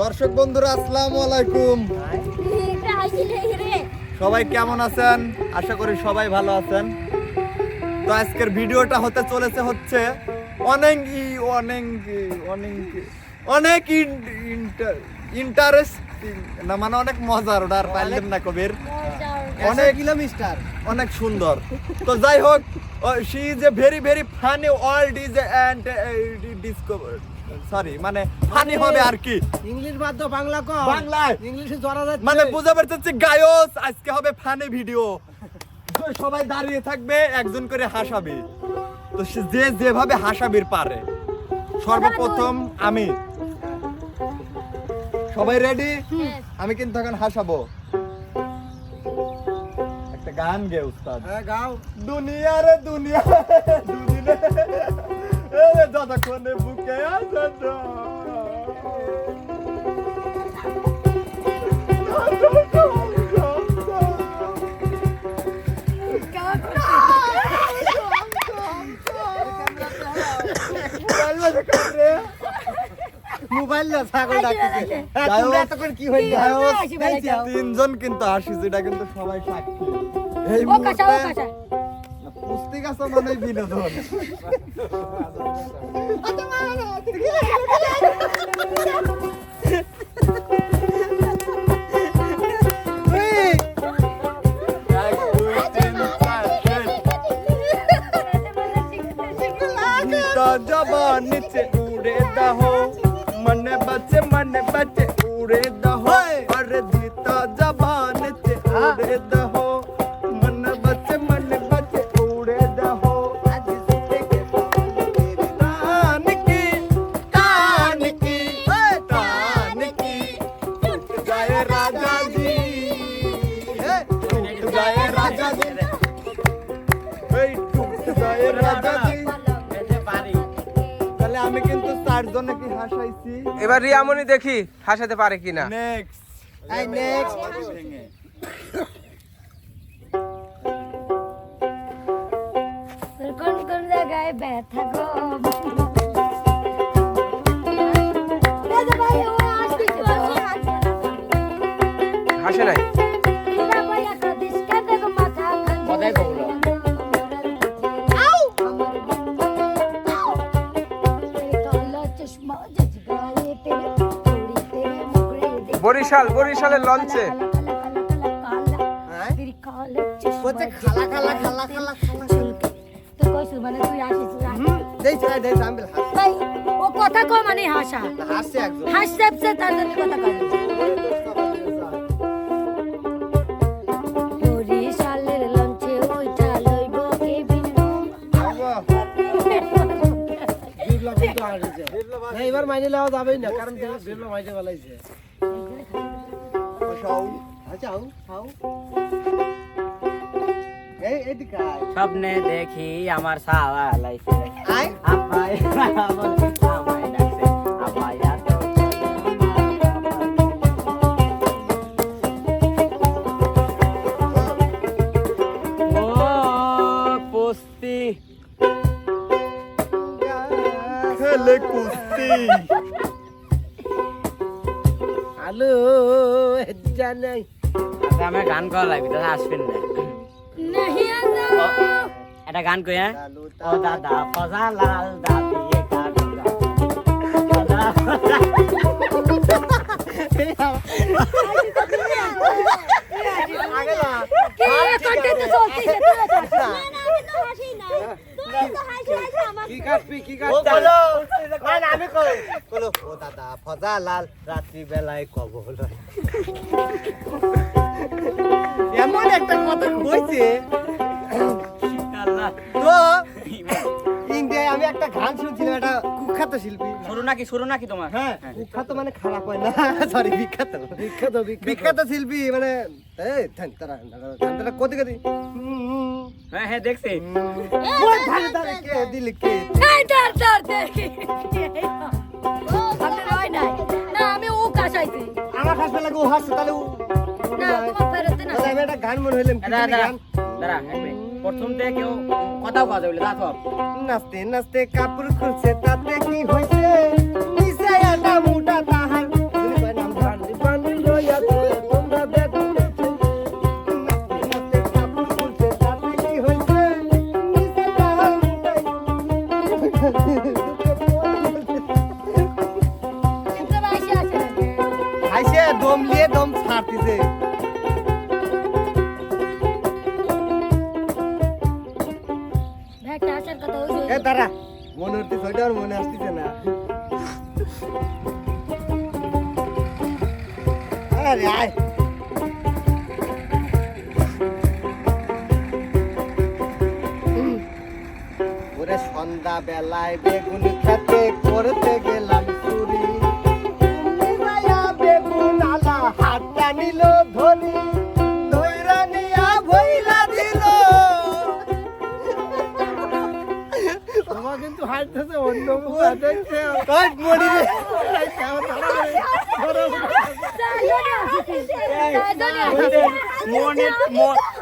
দর্শক বন্ধুরা, আসসালামু আলাইকুম। সবাই কেমন আছেন? আশা করি সবাই ভালো আছেন। তো আজকের ভিডিওটা হতে চলেছে হচ্ছে অনেক অনেক অনেক অনেক ইন্টারেস্টিং। না মানে অনেক মজার ওটা আর পারলেন না কবির। অনেক কিলোমিটার। অনেক সুন্দর। তো যাই হোক she is a very very funny world is and discover sorry মানে ফানি হবে আর কি। ইংলিশ বাদ বাংলা কো বাংলায়। ইংলিশে জড়া যাচ্ছে। মানে বুঝতে পারতেছি গায়স আজকে হবে ফানি ভিডিও। সবাই দাঁড়িয়ে থাকবে একজন করে হাসাবে। তো সে যে যেভাবে হাসাবির পারে। সর্বপ্রথম আমি। সবাই রেডি আমি কিন্তু এখন হাসাবো। একটা গান গে উস্তাদ। হ্যাঁ গাও। দুনিয়া রে দুনিয়া দুনিয়া এ যতক্ষণে বুকে আছে তিনজন কিন্তু আসিস যেটা কিন্তু সবাই সাক্ষী। এই। পুস্তিক আছে মানে বিনোদন। তাহলে আমি কিন্তু চার জনে হাসাইছি এবার রিয়ামনি দেখি হাসাতে পারে কিনা। নেক্সট এই নেক্সট কোন কোন জায়গায় ব্যথা গো? বরিশাল বরিশালের লঞ্চে খালা, খালা, খালা, খালা। মানে তুই আসিস দেই চাই দেই সাম্বেল ভাই ও কথা মানে হাসা? হাসছে তার জন্য কথা কয় এবার মাইনে লওয়া যাবেই না কারণ বিপ্লব মাইনে বলাইছে স্বপ্নে দেখি আমার সাওয়া আয়। আপাই নেই। আচ্ছা, গান করা লাগবে দাদা আসবেন না। একটা গান কই হ্যাঁ? দাদা ফজা লাল দাদি আগে না কি করতে চলছিস না না আমি তো হাসি না না আমি কই বলো ও দাদা ফজা লাল রাত্রি বেলায় কবল এমন একটা কথা কইছে তো আমি একটা গান শুনছিলাম একটা কুখ্যাত শিল্পী। শুরু নাকি শুরু নাকি তোমার? হ্যাঁ, হ্যাঁ। কুখ্যাত মানে খারাপ হয় না সরি বিখ্যাত। বিখ্যাত বিখ্যাত। শিল্পী মানে এই তারা হ্যাঁ হ্যাঁ দেখছি। আমি ও কাশাইছি আমার হাসবে আমি একটা গান মনে হইলাম দাঁড়া দাঁড়া দাঁড়া প্রথম থেকে কেউ কথাও কথা বলে দাঁত নাচতে নাচতে কাপড় খুলছে তাতে কি হয়েছে? নিচে মোটা তাহার নাম ধর। ওইটা মনে আসতেছে না। আরে, আয়। ওরে সন্ধ্যা বেলায় বেগুন খেতে করতে গেলাম চুরি। বেগুন আলা, হাতটা নিল তোমার কিন্তু হাঁটতেছে অন্য দেখছে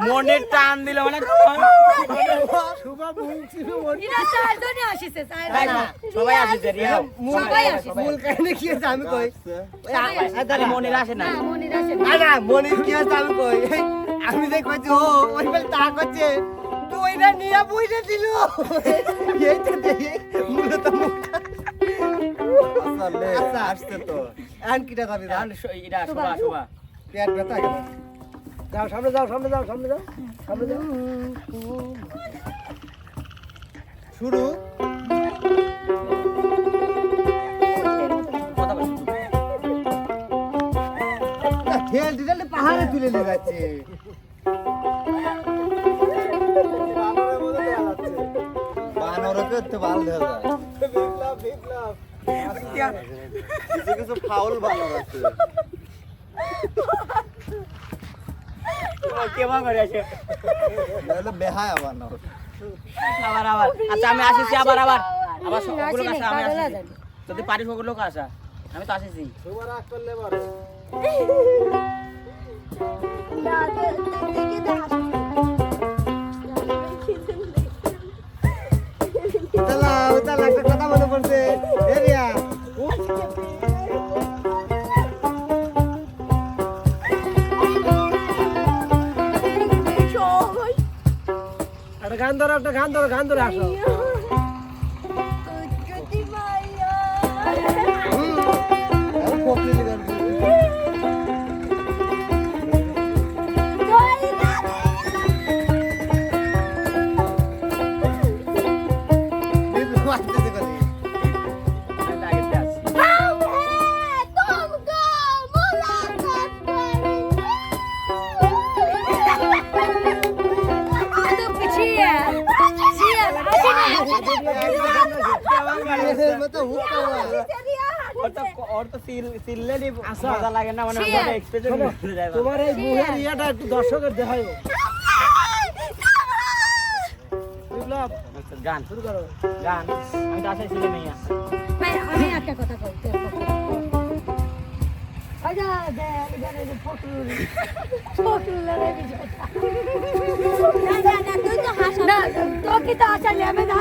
মনের টান দিল মানে কি আছে? আমি কই। ওই আ- আ- আরে দাঁড়া। মনের আসে না? না মনির আসে আ না, মনির কি আছে? আমি কই। এই, আমি যে কইছি ও ওই বেল তা করছে। দুইটা নিয়ে বুঝে দিল। দেখে মূলত আচ্ছা। আসছে তো। এখন কিটা যাবি যা এটা শোভা শোভা। পেট ব্যথা গেল যাও সামনে যাও সামনে যাও সামনে যাও সামনে যাও। শুরু। ঠেল দিলে পাহাড়ে তুলে নিয়ে যাচ্ছে। বানরকে তো ভালো যায় কিছু কিছু ফাউল আছে কেমন করে আছে? বেহায়া আবার আবার। আচ্ছা আমি আসিছি আবার আবার। আবার আসি সবগুলো কাছে আমি আসিছি। যদি পারি সবগুলো আসা। আমি তো আসিছি। একটা গান ধরো একটা গান ধরো গান ধরে আসো। ওর তো সিল সিললে নি মজা লাগে না মানে যায় তোমার এই মুখের ইয়াটা একটু দর্শকের দেখাই বিপ্লব গান। শুরু করো। গান। আমি তো আসাই ছিলাম ইয়া আমি একটা কথা কই তোকে তো আসলে আমি না,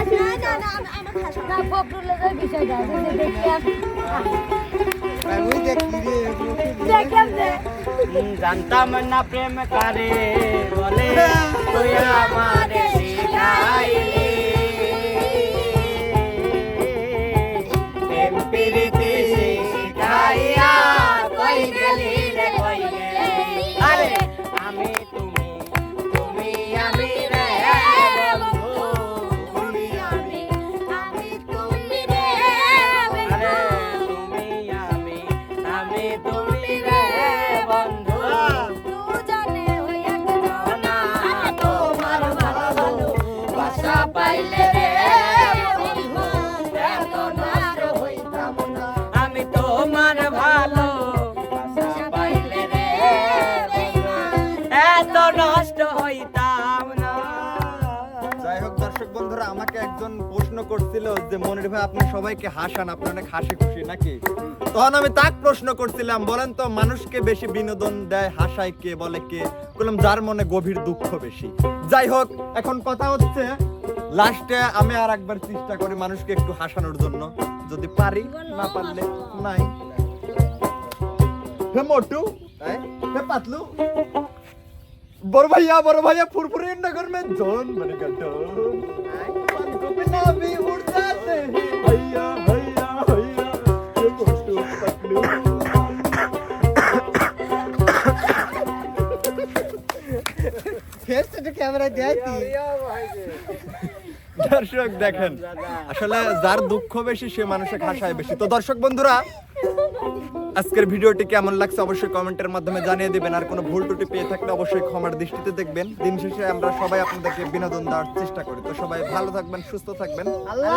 ফখরুলের বিষয়টা, জানতাম না প্রেম কারে বলে তুই আমারে শিখাইলি প্রশ্ন করছিল যে মনির ভাই আপনি সবাইকে হাসান আপনি অনেক হাসি খুশি নাকি? তখন আমি তাক প্রশ্ন করছিলাম বলেন তো মানুষকে বেশি বিনোদন দেয় হাসায় কে বলে কে? বললাম যার মনে গভীর দুঃখ বেশি। যাই হোক এখন কথা হচ্ছে লাস্টে আমি আর একবার চেষ্টা করি মানুষকে একটু হাসানোর জন্য। যদি পারি না পারলে নাই। হে মোটু হে পাতলু। বড় ভাইয়া বড় ভাইয়া ফুরফুরে নগর মে জন মানে গড্ডন দর্শক দেখেন আসলে যার দুঃখ বেশি সে মানুষের হাসায় বেশি। তো দর্শক বন্ধুরা আজকের ভিডিওটি কেমন লাগছে অবশ্যই কমেন্টের মাধ্যমে জানিয়ে দেবেন। আর কোনো ভুল টুটি পেয়ে থাকলে অবশ্যই ক্ষমার দৃষ্টিতে দেখবেন। দিন শেষে আমরা সবাই আপনাদেরকে বিনোদন দেওয়ার চেষ্টা করি। তো সবাই ভালো থাকবেন, সুস্থ থাকবেন। আল্লাহ